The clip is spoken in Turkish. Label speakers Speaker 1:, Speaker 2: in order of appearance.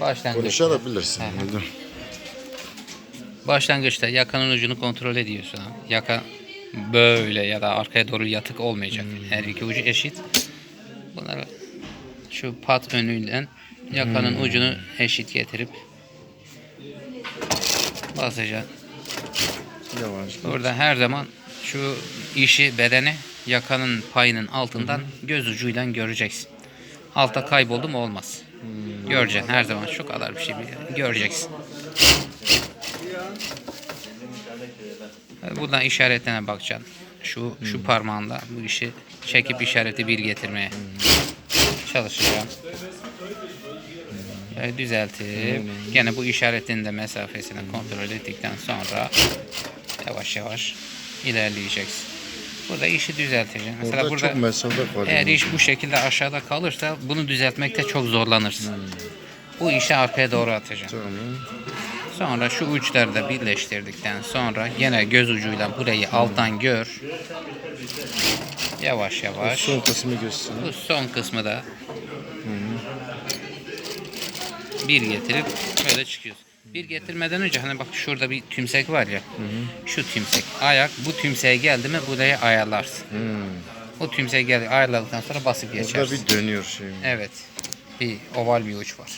Speaker 1: Başlangıçta,
Speaker 2: Konuşabilirsin. Öyle.
Speaker 1: başlangıçta yakanın ucunu kontrol ediyorsun. abi. Yaka böyle ya da arkaya doğru yatık olmayacak. Her iki ucu eşit. Bunları şu pat önüyle yakanın ucunu eşit getirip basacaksın.
Speaker 2: Yavaş.
Speaker 1: Burada her zaman şu işi bedeni yakanın payının altından göz ucuyla göreceksin. Altta kayboldu mu olmaz. Göreceksin her zaman şu kadar bir şey bir- göreceksin. Buradan işaretine bakacaksın. Şu şu parmağında bu işi çekip işareti bir getirmeye çalışacağım. Böyle düzeltip gene bu işaretin de mesafesini kontrol ettikten sonra yavaş yavaş ilerleyeceksin. Burada işi düzelteceksin. Mesela
Speaker 2: Orada
Speaker 1: burada
Speaker 2: çok mesafe var.
Speaker 1: eğer
Speaker 2: yani.
Speaker 1: iş bu şekilde aşağıda kalırsa bunu düzeltmekte çok zorlanırsın. Bu işi arkaya doğru atacaksın.
Speaker 2: Tamam.
Speaker 1: Sonra şu uçları da birleştirdikten sonra yine göz ucuyla burayı alttan gör. Yavaş yavaş.
Speaker 2: Son kısmı göster.
Speaker 1: Bu son kısmı da bir getirip böyle çıkıyoruz. Bir getirmeden önce hani bak şurada bir tümsek var ya. Şu tümsek. Ayak bu tümseğe geldi mi burayı ayarlarsın. O tümsek geldi ayarladıktan sonra basıp geçersin.
Speaker 2: bir dönüyor şey.
Speaker 1: Evet. Bir oval bir uç var.